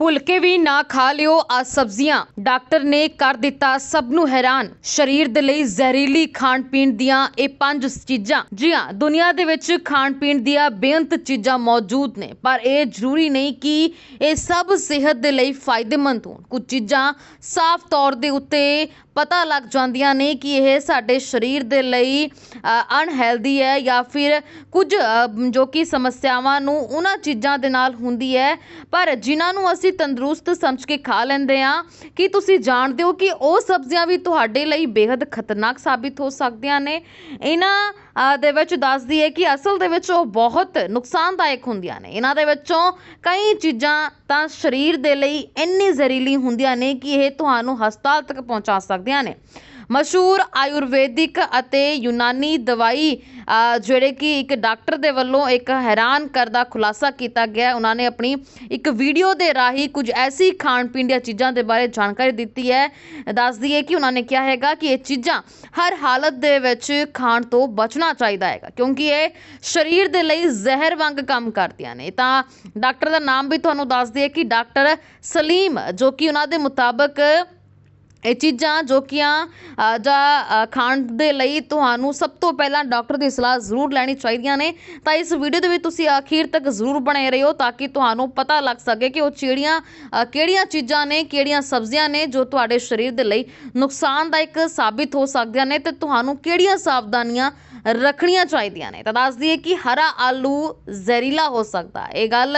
ਭੁੱਲ ਕੇ ਵੀ ਨਾ ਖਾ ਲਿਓ ਆ ਸਬਜ਼ੀਆਂ। ਡਾਕਟਰ ਨੇ ਕਰ ਦਿੱਤਾ ਸਭ ਨੂੰ ਹੈਰਾਨ। ਸਰੀਰ ਦੇ ਲਈ ਜ਼ਹਿਰੀਲੀ ਖਾਣ ਪੀਣ ਦੀਆਂ ਇਹ ਪੰਜ ਚੀਜ਼ਾਂ। ਜੀ ਹਾਂ, ਦੁਨੀਆ ਦੇ ਵਿੱਚ ਖਾਣ ਪੀਣ ਦੀਆਂ ਬੇਅੰਤ ਚੀਜ਼ਾਂ ਮੌਜੂਦ ਨੇ, ਪਰ ਇਹ ਜ਼ਰੂਰੀ ਨਹੀਂ ਕਿ ਇਹ ਸਭ ਸਿਹਤ ਦੇ ਲਈ ਫਾਇਦੇਮੰਦ ਹੋਣ। ਕੁਝ ਚੀਜ਼ਾਂ ਸਾਫ਼ ਤੌਰ ਦੇ ਉੱਤੇ ਪਤਾ ਲੱਗ ਜਾਂਦੀਆਂ ਨੇ ਕਿ ਇਹ ਸਾਡੇ ਸਰੀਰ ਦੇ ਲਈ ਅਨਹੈਲਦੀ ਹੈ ਜਾਂ ਫਿਰ ਕੁਝ ਜੋ ਕਿ ਸਮੱਸਿਆਵਾਂ ਨੂੰ ਉਹਨਾਂ ਚੀਜ਼ਾਂ ਦੇ ਨਾਲ ਹੁੰਦੀ ਹੈ। ਪਰ ਜਿਨ੍ਹਾਂ ਨੂੰ ਅਸੀਂ ਤੰਦਰੁਸਤ ਸਮਝ ਕੇ ਖਾ ਲੈਂਦੇ ਹਾਂ, ਕੀ ਤੁਸੀਂ ਜਾਣਦੇ ਹੋ ਕਿ ਉਹ ਸਬਜ਼ੀਆਂ ਵੀ ਤੁਹਾਡੇ ਲਈ ਬੇਹੱਦ ਖਤਰਨਾਕ ਸਾਬਿਤ ਹੋ ਸਕਦੀਆਂ ਨੇ? ਇਹਨਾਂ ਦੇ ਵਿੱਚ ਦੱਸਦੀ ਹੈ ਕਿ ਅਸਲ ਦੇ ਵਿੱਚ ਉਹ ਬਹੁਤ ਨੁਕਸਾਨਦਾਇਕ ਹੁੰਦੀਆਂ ਨੇ। ਇਹਨਾਂ ਦੇ ਵਿੱਚੋਂ ਕਈ ਚੀਜ਼ਾਂ ਤਾਂ ਸਰੀਰ ਦੇ ਲਈ ਇੰਨੀ ਜ਼ਹਿਰੀਲੀ ਹੁੰਦੀਆਂ ਨੇ ਕਿ ਇਹ ਤੁਹਾਨੂੰ ਹਸਪਤਾਲ ਤੱਕ ਪਹੁੰਚਾ ਸਕਦੀਆਂ ਨੇ। ਮਸ਼ਹੂਰ ਆਯੁਰਵੈਦਿਕ ਅਤੇ ਯੂਨਾਨੀ ਦਵਾਈ ਜਿਹੜੇ ਕਿ ਇੱਕ ਡਾਕਟਰ ਦੇ ਵੱਲੋਂ ਇੱਕ ਹੈਰਾਨ ਕਰਦਾ ਖੁਲਾਸਾ ਕੀਤਾ ਗਿਆ ਉਹਨਾਂ ਨੇ ਆਪਣੀ ਇੱਕ ਵੀਡੀਓ ਦੇ ਰਾਹੀਂ ਕੁਝ ਐਸੀ ਖਾਣ ਪੀਣ ਦੀਆਂ ਚੀਜ਼ਾਂ ਦੇ ਬਾਰੇ ਜਾਣਕਾਰੀ ਦਿੱਤੀ ਹੈ। ਦੱਸਦੀ ਹੈ ਕਿ ਉਹਨਾਂ ਨੇ ਕਿਹਾ ਹੈਗਾ ਕਿ ਇਹ ਚੀਜ਼ਾਂ ਹਰ ਹਾਲਤ ਦੇ ਵਿੱਚ ਖਾਣ ਤੋਂ ਬਚਣਾ ਚਾਹੀਦਾ ਹੈਗਾ, ਕਿਉਂਕਿ ਇਹ ਸਰੀਰ ਦੇ ਲਈ ਜ਼ਹਿਰ ਵਾਂਗ ਕੰਮ ਕਰਦੀਆਂ ਨੇ। ਤਾਂ ਡਾਕਟਰ ਦਾ ਨਾਮ ਵੀ ਤੁਹਾਨੂੰ ਦੱਸ ਦਈਏ ਕਿ ਡਾਕਟਰ ਸਲੀਮ, ਜੋ ਕਿ ਉਹਨਾਂ ਦੇ ਮੁਤਾਬਕ ਇਹ ਚੀਜ਼ਾਂ ਜੋ ਕਿ ਆ ਜਾਂ ਖਾਣ ਦੇ ਲਈ ਤੁਹਾਨੂੰ ਸਭ ਤੋਂ ਪਹਿਲਾਂ ਡਾਕਟਰ ਦੀ ਸਲਾਹ ਜ਼ਰੂਰ ਲੈਣੀ ਚਾਹੀਦੀਆਂ ਨੇ। ਤਾਂ ਇਸ ਵੀਡੀਓ ਦੇ ਵਿੱਚ ਤੁਸੀਂ ਅਖੀਰ ਤੱਕ ਜ਼ਰੂਰ ਬਣੇ ਰਹੋ ਤਾਂ ਕਿ ਤੁਹਾਨੂੰ ਪਤਾ ਲੱਗ ਸਕੇ ਕਿ ਉਹ ਚਿੜੀਆਂ ਕਿਹੜੀਆਂ ਚੀਜ਼ਾਂ ਨੇ, ਕਿਹੜੀਆਂ ਸਬਜ਼ੀਆਂ ਨੇ ਜੋ ਤੁਹਾਡੇ ਸਰੀਰ ਦੇ ਲਈ ਨੁਕਸਾਨਦਾਇਕ ਸਾਬਿਤ ਹੋ ਸਕਦੀਆਂ ਨੇ ਤੇ ਤੁਹਾਨੂੰ ਕਿਹੜੀਆਂ ਸਾਵਧਾਨੀਆਂ ਰੱਖਣੀਆਂ ਚਾਹੀਦੀਆਂ ਨੇ। ਤਾਂ ਦੱਸ ਦਈਏ ਕਿ ਹਰਾ ਆਲੂ ਜ਼ਹਿਰੀਲਾ ਹੋ ਸਕਦਾ। ਇਹ ਗੱਲ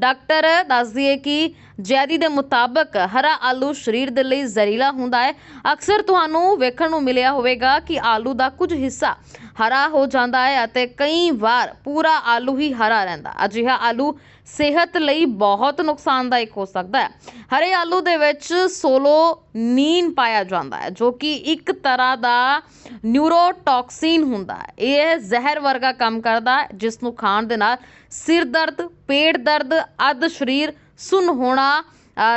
ਡਾਕਟਰ ਦੱਸ ਦਈਏ ਕਿ ਜੈਦੀ ਦੇ ਮੁਤਾਬਕ ਹਰਾ ਆਲੂ ਸਰੀਰ ਦੇ ਲਈ ਜ਼ਹਿਰੀਲਾ ਹੁੰਦਾ ਹੈ। ਅਕਸਰ ਤੁਹਾਨੂੰ ਵੇਖਣ ਨੂੰ ਮਿਲਿਆ ਹੋਵੇਗਾ ਕਿ ਆਲੂ ਦਾ ਕੁਝ ਹਿੱਸਾ ਹਰਾ ਹੋ ਜਾਂਦਾ ਹੈ ਅਤੇ ਕਈ ਵਾਰ ਪੂਰਾ ਆਲੂ ਹੀ ਹਰਾ ਰਹਿੰਦਾ। ਅਜਿਹਾ ਆਲੂ ਸਿਹਤ ਲਈ ਬਹੁਤ ਨੁਕਸਾਨਦਾਇਕ ਹੋ ਸਕਦਾ ਹੈ। ਹਰੇ ਆਲੂ ਦੇ ਵਿੱਚ ਸੋਲੋਨੀਨ ਪਾਇਆ ਜਾਂਦਾ ਹੈ, ਜੋ ਕਿ ਇੱਕ ਤਰ੍ਹਾਂ ਦਾ ਨਿਊਰੋਟੌਕਸਿਨ ਹੁੰਦਾ ਹੈ। ਇਹ ਜ਼ਹਿਰ ਵਰਗਾ ਕੰਮ ਕਰਦਾ ਹੈ, ਜਿਸ ਨੂੰ ਖਾਣ ਦੇ ਨਾਲ ਸਿਰ ਦਰਦ, ਪੇਟ ਦਰਦ, ਅੱਧ ਸਰੀਰ ਸੁੰਨ ਹੋਣਾ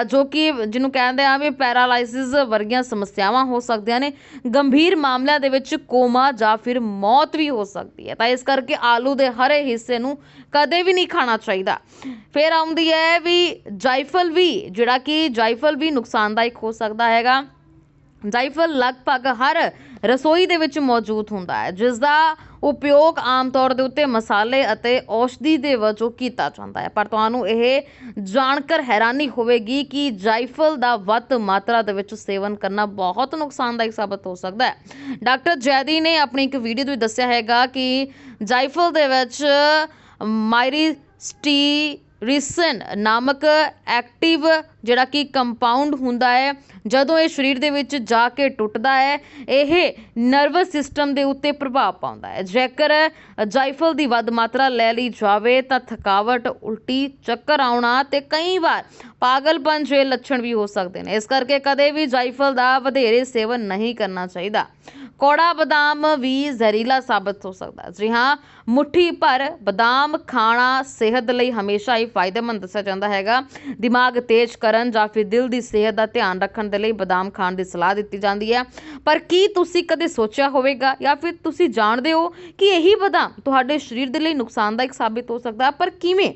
ਜੋ ਕਿ ਜਿਹਨੂੰ ਕਹਿੰਦੇ ਆ ਵੀ ਪੈਰਾਲਾਈਸਿਸ ਵਰਗੀਆਂ ਸਮੱਸਿਆਵਾਂ ਹੋ ਸਕਦੀਆਂ ਨੇ, ਗੰਭੀਰ ਮਾਮਲਿਆਂ ਦੇ ਵਿੱਚ ਕੋਮਾ ਜਾਂ ਫਿਰ ਮੌਤ ਵੀ ਹੋ ਸਕਦੀ ਹੈ। ਤਾਂ ਇਸ ਕਰਕੇ ਆਲੂ ਦੇ ਹਰੇ ਹਿੱਸੇ ਨੂੰ ਕਦੇ ਵੀ ਨਹੀਂ ਖਾਣਾ ਚਾਹੀਦਾ। ਫਿਰ ਆਉਂਦੀ ਹੈ ਵੀ ਜਾਇਫਲ ਵੀ, ਜਿਹੜਾ ਕਿ ਜਾਇਫਲ ਵੀ ਨੁਕਸਾਨਦਾਇਕ ਹੋ ਸਕਦਾ ਹੈਗਾ। ਜਾਇਫਲ ਲਗਭਗ ਹਰ ਰਸੋਈ ਦੇ ਵਿੱਚ ਮੌਜੂਦ ਹੁੰਦਾ ਹੈ ਜਿਸ ਦਾ ਉਪਯੋਗ ਆਮ ਤੌਰ ਦੇ ਉੱਤੇ ਮਸਾਲੇ ਅਤੇ ਔਸ਼ਧੀ ਦੇ ਵਜੋਂ ਕੀਤਾ ਜਾਂਦਾ ਹੈ। ਪਰ ਤੁਹਾਨੂੰ ਇਹ ਜਾਣਕਰ ਹੈਰਾਨੀ ਹੋਵੇਗੀ ਕਿ ਜਾਇਫਲ ਦਾ ਵੱਧ ਮਾਤਰਾ ਦੇ ਵਿੱਚ ਸੇਵਨ ਕਰਨਾ ਬਹੁਤ ਨੁਕਸਾਨਦਾਇਕ ਸਾਬਤ ਹੋ ਸਕਦਾ ਹੈ। ਡਾਕਟਰ ਜੈਦੀ ਨੇ ਆਪਣੀ ਇੱਕ ਵੀਡੀਓ ਵਿੱਚ ਦੱਸਿਆ ਹੈਗਾ ਕਿ ਜਾਇਫਲ ਦੇ ਵਿੱਚ ਮਾਇਰੀ ਸਟੀ ਰਿਸਨ ਨਾਮਕ ਐਕਟਿਵ ਜਿਹੜਾ ਕਿ ਕੰਪਾਊਂਡ ਹੁੰਦਾ ਹੈ, ਜਦੋਂ ਇਹ ਸਰੀਰ ਦੇ ਵਿੱਚ ਜਾ ਕੇ ਟੁੱਟਦਾ ਹੈ, ਇਹ ਨਰਵਸ ਸਿਸਟਮ ਦੇ ਉੱਤੇ ਪ੍ਰਭਾਵ ਪਾਉਂਦਾ ਹੈ। ਜੇਕਰ ਜਾਇਫਲ ਦੀ ਵੱਧ ਮਾਤਰਾ ਲੈ ਲਈ ਜਾਵੇ, ਤਾਂ ਥਕਾਵਟ ਉਲਟੀ ਚੱਕਰ ਆਉਣਾ ਤੇ ਕਈ ਵਾਰ ਪਾਗਲਪਨ ਜਿਹੇ ਲੱਛਣ ਵੀ ਹੋ ਸਕਦੇ ਨੇ। ਇਸ ਕਰਕੇ ਕਦੇ ਵੀ ਜਾਇਫਲ ਦਾ ਵਧੇਰੇ ਸੇਵਨ ਨਹੀਂ ਕਰਨਾ ਚਾਹੀਦਾ। ਕੌੜਾ ਬਦਾਮ ਵੀ ਜ਼ਹਿਰੀਲਾ ਸਾਬਤ ਹੋ ਸਕਦਾ ਹੈ। ਜੀ ਹਾਂ, ਮੁੱਠੀ ਭਰ ਬਦਾਮ ਖਾਣਾ ਸਿਹਤ ਲਈ ਹਮੇਸ਼ਾ ਹੀ ਫਾਇਦੇਮੰਦ ਦੱਸਿਆ ਜਾਂਦਾ ਹੈਗਾ। ਦਿਮਾਗ ਤੇਜ਼ ਕਰਨ ਜਾਂ ਫਿਰ ਦਿਲ ਦੀ ਸਿਹਤ ਦਾ ਧਿਆਨ ਰੱਖਣ ਦੇ ਲਈ ਬਦਾਮ ਖਾਣ ਦੀ ਸਲਾਹ ਦਿੱਤੀ ਜਾਂਦੀ ਹੈ। ਪਰ ਕੀ ਤੁਸੀਂ ਕਦੇ ਸੋਚਿਆ ਹੋਵੇਗਾ ਜਾਂ ਫਿਰ ਤੁਸੀਂ ਜਾਣਦੇ ਹੋ ਕਿ ਇਹੀ ਬਦਾਮ ਤੁਹਾਡੇ ਸਰੀਰ ਦੇ ਲਈ ਨੁਕਸਾਨਦਾਇਕ ਸਾਬਿਤ ਹੋ ਸਕਦਾ ਹੈ? ਪਰ ਕਿਵੇਂ?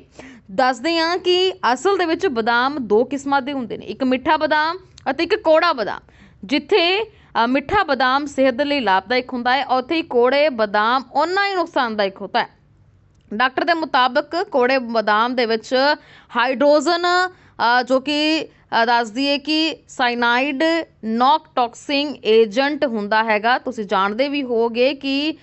ਦੱਸਦੇ ਹਾਂ ਕਿ ਅਸਲ ਦੇ ਵਿੱਚ ਬਦਾਮ ਦੋ ਕਿਸਮਾਂ ਦੇ ਹੁੰਦੇ ਨੇ। ਇੱਕ ਮਿੱਠਾ ਬਦਾਮ ਅਤੇ ਇੱਕ ਕੌੜਾ ਬਦਾਮ। ਜਿੱਥੇ ਮਿੱਠਾ ਬਦਾਮ ਸਿਹਤ ਦੇ ਲਈ ਲਾਭਦਾਇਕ ਹੁੰਦਾ ਹੈ। ਉੱਥੇ ਹੀ ਕੌੜੇ ਬਦਾਮ ਓਨਾ ਹੀ ਨੁਕਸਾਨਦਾਇਕ ਹੁੰਦਾ ਹੈ। ਡਾਕਟਰ ਦੇ ਮੁਤਾਬਕ ਕੋੜੇ ਬਦਾਮ ਦੇ ਵਿੱਚ ਹਾਈਡਰੋਜਨ ਜੋ ਕਿ ਅ, ਦੱਸਦੀ ਹੈ ਕਿ ਸਾਇਨਾਈਡ ਨੌਕਟੌਕਸਿੰਗ ਏਜੰਟ ਹੁੰਦਾ ਹੈਗਾ। ਤੁਸੀਂ ਜਾਣਦੇ ਵੀ ਹੋਗੇ ਕਿ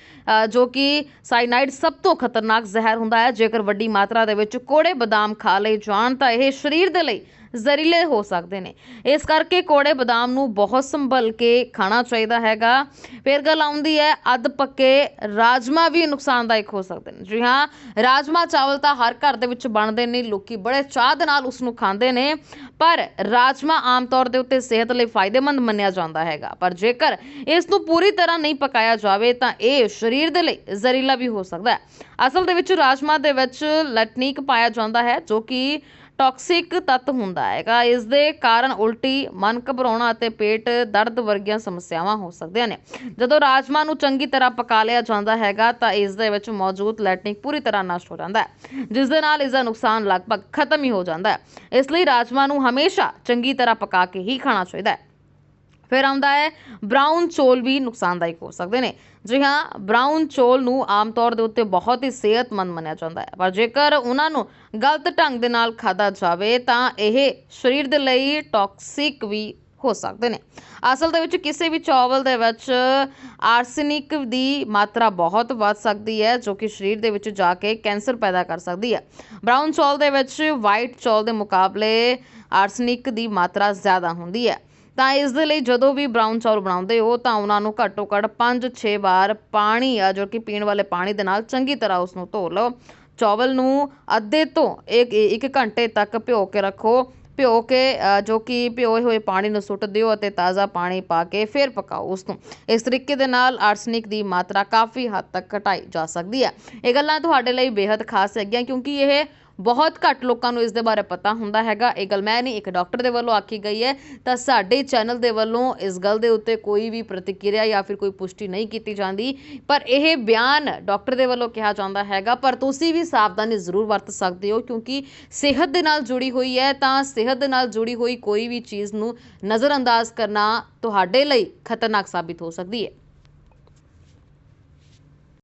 ਜੋ ਕਿ ਸਾਇਨਾਈਡ ਸਭ ਤੋਂ ਖਤਰਨਾਕ ਜ਼ਹਿਰ ਹੁੰਦਾ ਹੈ। ਜੇਕਰ ਵੱਡੀ ਮਾਤਰਾ ਦੇ ਵਿੱਚ ਕੋੜੇ ਬਦਾਮ ਖਾ ਲਏ ਜਾਣ ਤਾਂ ਇਹ ਸਰੀਰ ਦੇ ਲਈ ਜ਼ਹਿਰੀਲੇ ਹੋ ਸਕਦੇ ਨੇ। ਇਸ ਕਰਕੇ ਕੋੜੇ ਬਦਾਮ ਨੂੰ ਬਹੁਤ ਸੰਭਲ ਕੇ ਖਾਣਾ ਚਾਹੀਦਾ ਹੈਗਾ। ਫਿਰ ਗੱਲ ਆਉਂਦੀ ਹੈ, ਅੱਧ ਪੱਕੇ ਰਾਜਮਾ ਵੀ ਨੁਕਸਾਨਦਾਇਕ ਹੋ ਸਕਦੇ ਨੇ। ਜੀ ਹਾਂ, ਰਾਜਮਾ ਚਾਵਲ ਤਾਂ ਹਰ ਘਰ ਦੇ ਵਿੱਚ ਬਣਦੇ ਨੇ, ਲੋਕੀ ਬੜੇ ਚਾਹ ਦੇ ਨਾਲ ਉਸ ਨੂੰ ਖਾਂਦੇ ਨੇ, ਪਰ ਰਾਜਮਾ ਆਮ ਤੌਰ ਦੇ ਉੱਤੇ ਸਿਹਤ ਲਈ ਫਾਇਦੇਮੰਦ ਮੰਨਿਆ ਜਾਂਦਾ ਹੈਗਾ। ਪਰ ਜੇਕਰ ਇਸ ਨੂੰ ਪੂਰੀ ਤਰ੍ਹਾਂ ਨਹੀਂ ਪਕਾਇਆ ਜਾਵੇ, ਤਾਂ ਇਹ ਸਰੀਰ ਦੇ ਲਈ ਜ਼ਹਿਰੀਲਾ ਵੀ ਹੋ ਸਕਦਾ ਹੈ। ਅਸਲ ਦੇ ਵਿੱਚ ਰਾਜਮਾ ਦੇ ਵਿੱਚ ਲਟਨੀਕ ਪਾਇਆ ਜਾਂਦਾ ਹੈ, ਜੋ ਕਿ ਟਾਕਸਿਕ ਤੱਤ ਹੁੰਦਾ ਹੈਗਾ। ਇਸ ਦੇ ਕਾਰਨ ਉਲਟੀ ਮਨ ਘਬਰਾਉਣਾ ਅਤੇ ਪੇਟ ਦਰਦ ਵਰਗੀਆਂ ਸਮੱਸਿਆਵਾਂ ਹੋ ਸਕਦੀਆਂ ਨੇ। ਜਦੋਂ ਰਾਜਮਾ ਨੂੰ ਚੰਗੀ ਤਰ੍ਹਾਂ ਪਕਾ ਲਿਆ ਜਾਂਦਾ ਹੈਗਾ, ਤਾਂ ਇਸ ਦੇ ਵਿੱਚ ਮੌਜੂਦ ਲੈਟਨਿਕ ਪੂਰੀ ਤਰ੍ਹਾਂ ਨਸ਼ਟ ਹੋ ਜਾਂਦਾ ਹੈ, ਜਿਸ ਦੇ ਨਾਲ ਇਸ ਦਾ ਨੁਕਸਾਨ ਲਗਭਗ ਖਤਮ ਹੀ ਹੋ ਜਾਂਦਾ ਹੈ। ਇਸ ਲਈ ਰਾਜਮਾ ਨੂੰ ਹਮੇਸ਼ਾ ਚੰਗੀ ਤਰ੍ਹਾਂ ਪਕਾ ਕੇ ਹੀ ਖਾਣਾ ਚਾਹੀਦਾ ਹੈ। ਫਿਰ ਆਉਂਦਾ ਹੈ ਬ੍ਰਾਊਨ ਚੋਲ ਵੀ ਨੁਕਸਾਨਦਾਇਕ ਹੋ ਸਕਦੇ ਨੇ। ਜੀ ਹਾਂ ਬ੍ਰਾਊਨ ਚੋਲ ਨੂੰ ਆਮ ਤੌਰ ਦੇ ਉੱਤੇ ਬਹੁਤ ਹੀ ਸਿਹਤਮੰਦ ਮੰਨਿਆ ਜਾਂਦਾ ਹੈ। ਪਰ ਜੇਕਰ ਉਹਨਾਂ ਨੂੰ ਗਲਤ ਢੰਗ ਦੇ ਨਾਲ ਖਾਧਾ ਜਾਵੇ, ਤਾਂ ਇਹ ਸਰੀਰ ਦੇ ਲਈ ਟਾਕਸਿਕ ਵੀ ਹੋ ਸਕਦੇ ਨੇ। ਅਸਲ ਦੇ ਵਿੱਚ ਕਿਸੇ ਵੀ ਚਾਵਲ ਦੇ ਵਿੱਚ ਆਰਸੇਨਿਕ ਦੀ ਮਾਤਰਾ ਬਹੁਤ ਵੱਧ ਸਕਦੀ ਹੈ, ਜੋ ਕਿ ਸਰੀਰ ਦੇ ਵਿੱਚ ਜਾ ਕੇ ਕੈਂਸਰ ਪੈਦਾ ਕਰ ਸਕਦੀ ਹੈ। ਬ੍ਰਾਊਨ ਚੌਲ ਦੇ ਵਿੱਚ ਵਾਈਟ ਚੌਲ ਦੇ ਮੁਕਾਬਲੇ ਆਰਸੇਨਿਕ ਦੀ ਮਾਤਰਾ ਜ਼ਿਆਦਾ ਹੁੰਦੀ ਹੈ। ਤਾਂ ਇਸ ਦੇ ਲਈ ਜਦੋਂ ਵੀ ਬ੍ਰਾਊਨ ਚੌਲ ਬਣਾਉਂਦੇ ਹੋ ਤਾਂ ਉਹਨਾਂ ਨੂੰ ਘੱਟੋ ਘੱਟ 5-6 ਵਾਰ ਪਾਣੀ ਆ, ਜੋ ਕਿ ਪੀਣ ਵਾਲੇ ਪਾਣੀ ਦੇ ਨਾਲ ਚੰਗੀ ਤਰ੍ਹਾਂ ਉਸ ਨੂੰ ਧੋ ਲਓ। ਚੌਵਲ ਨੂੰ ਅੱਧੇ ਤੋਂ ਇੱਕ ਇੱਕ ਘੰਟੇ ਤੱਕ ਭਿਓ ਕੇ ਰੱਖੋ। ਭਿਓ ਕੇ ਜੋ ਕਿ ਭਿਓਏ ਹੋਏ ਪਾਣੀ ਨੂੰ ਸੁੱਟ ਦਿਓ ਅਤੇ ਤਾਜ਼ਾ ਪਾਣੀ ਪਾ ਕੇ ਫਿਰ ਪਕਾਓ ਉਸ ਨੂੰ ਇਸ ਤਰੀਕੇ ਦੇ ਨਾਲ ਆਰਸਨਿਕ ਦੀ ਮਾਤਰਾ ਕਾਫੀ ਹੱਦ ਤੱਕ ਘਟਾਈ ਜਾ ਸਕਦੀ ਹੈ। ਇਹ ਗੱਲਾਂ ਤੁਹਾਡੇ ਲਈ ਬੇहद ਖਾਸ ਹੈਗੀਆਂ ਕਿਉਂਕਿ ਇਹ ਬਹੁਤ ਘੱਟ ਲੋਕਾਂ ਨੂੰ ਇਸ ਦੇ ਬਾਰੇ ਪਤਾ ਹੁੰਦਾ ਹੈਗਾ। ਇਹ ਗੱਲ ਮੈਂ ਨਹੀਂ, ਇੱਕ ਡਾਕਟਰ ਦੇ ਵੱਲੋਂ ਆਖੀ ਗਈ ਹੈ। ਤਾਂ ਸਾਡੇ ਚੈਨਲ ਦੇ ਵੱਲੋਂ ਇਸ ਗੱਲ ਦੇ ਉੱਤੇ ਕੋਈ ਵੀ ਪ੍ਰਤੀਕਿਰਿਆ ਜਾਂ ਫਿਰ ਕੋਈ ਪੁਸ਼ਟੀ ਨਹੀਂ ਕੀਤੀ ਜਾਂਦੀ। ਪਰ ਇਹ ਬਿਆਨ ਡਾਕਟਰ ਦੇ ਵੱਲੋਂ ਕਿਹਾ ਜਾਂਦਾ ਹੈਗਾ। ਪਰ ਤੁਸੀਂ ਵੀ ਸਾਵਧਾਨੀ ਜ਼ਰੂਰ ਵਰਤ ਸਕਦੇ ਹੋ, ਕਿਉਂਕਿ ਸਿਹਤ ਦੇ ਨਾਲ ਜੁੜੀ ਹੋਈ ਹੈ। ਤਾਂ ਸਿਹਤ ਦੇ ਨਾਲ ਜੁੜੀ ਹੋਈ ਕੋਈ ਵੀ ਚੀਜ਼ ਨੂੰ ਨਜ਼ਰਅੰਦਾਜ਼ ਕਰਨਾ ਤੁਹਾਡੇ ਲਈ ਖਤਰਨਾਕ ਸਾਬਿਤ ਹੋ ਸਕਦੀ ਹੈ।